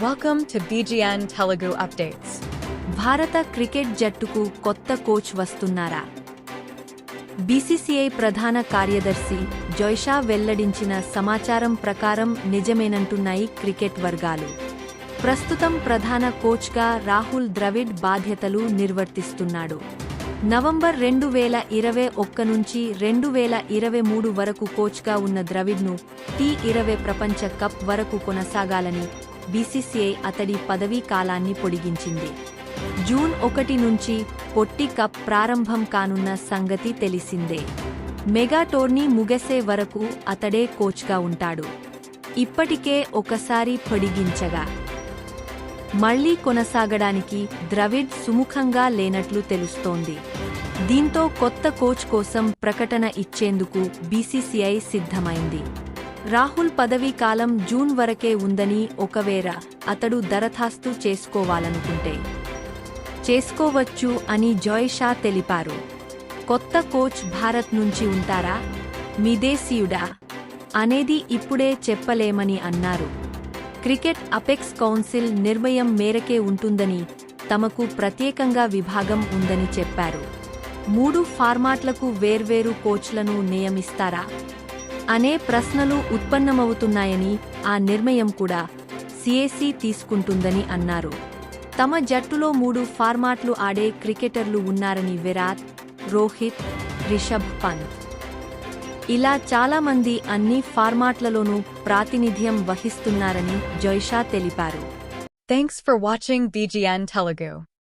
Welcome to BGN Telugu Updates. భారత cricket జట్టుకు కొత్త కోచ్ వస్తున్నారా? బీసీసీఐ ప్రధాన కార్యదర్శి జైషా వెల్లడించిన సమాచారం ప్రకారం నిజమేనంటున్నాయి క్రికెట్ వర్గాలు. ప్రస్తుతం ప్రధాన కోచ్గా రాహుల్ ద్రవిడ్ బాధ్యతలు నిర్వర్తిస్తున్నాడు. నవంబర్ రెండు వేల ఇరవై ఒక్క నుంచి రెండు వేల ఇరవై మూడు వరకు కోచ్గా ఉన్న ద్రవిడ్ను టీ ఇరవై ప్రపంచ కప్ వరకు కొనసాగాలని బీసీసీఐ అతడి పదవీ కాలాన్ని పొడిగించింది. జూన్ ఒకటి నుంచి పొట్టి కప్ ప్రారంభం కానున్న సంగతి తెలిసిందే. మెగా టోర్నీ ముగిసే వరకు అతడే కోచ్గా ఉంటాడు. ఇప్పటికే ఒకసారి పొడిగించగా. మళ్ళీ కొనసాగడానికి ద్రవిడ్ సుముఖంగా లేనట్లు తెలుస్తోంది. దీంతో కొత్త కోచ్ కోసం ప్రకటన ఇచ్చేందుకు బీసీసీఐ సిద్ధమైంది. రాహుల్ పదవీ కాలం జూన్ వరకే ఉందని ఒకవేళ అతడు దరఖాస్తు చేసుకోవాలనుకుంటే. చేసుకోవచ్చు అని జోయ్ షా తెలిపారు. కొత్త కోచ్ భారత్ నుంచి ఉంటారా? మిదేశీయుడా అనేది ఇప్పుడే చెప్పలేమని అన్నారు. క్రికెట్ అపెక్స్ కౌన్సిల్ నిర్ణయం మేరకే ఉంటుందని తమకు ప్రత్యేకంగా విభాగం ఉందని చెప్పారు. మూడు ఫార్మాట్లకు వేర్వేరు కోచ్లను నియమిస్తారా? అనే ప్రశ్నలు ఉత్పన్నమవుతున్నాయని ఆ నిర్ణయం కూడా సిఏసీ తీసుకుంటుందని అన్నారు. తమ జట్టులో మూడు ఫార్మాట్లు ఆడే క్రికెటర్లు ఉన్నారని విరాట్ రోహిత్ రిషబ్ పంత్. ఇలా చాలామంది అన్ని ఫార్మాట్లలోనూ ప్రాతినిధ్యం వహిస్తున్నారని జైషా తెలిపారు. Thanks for watching BGN Telugu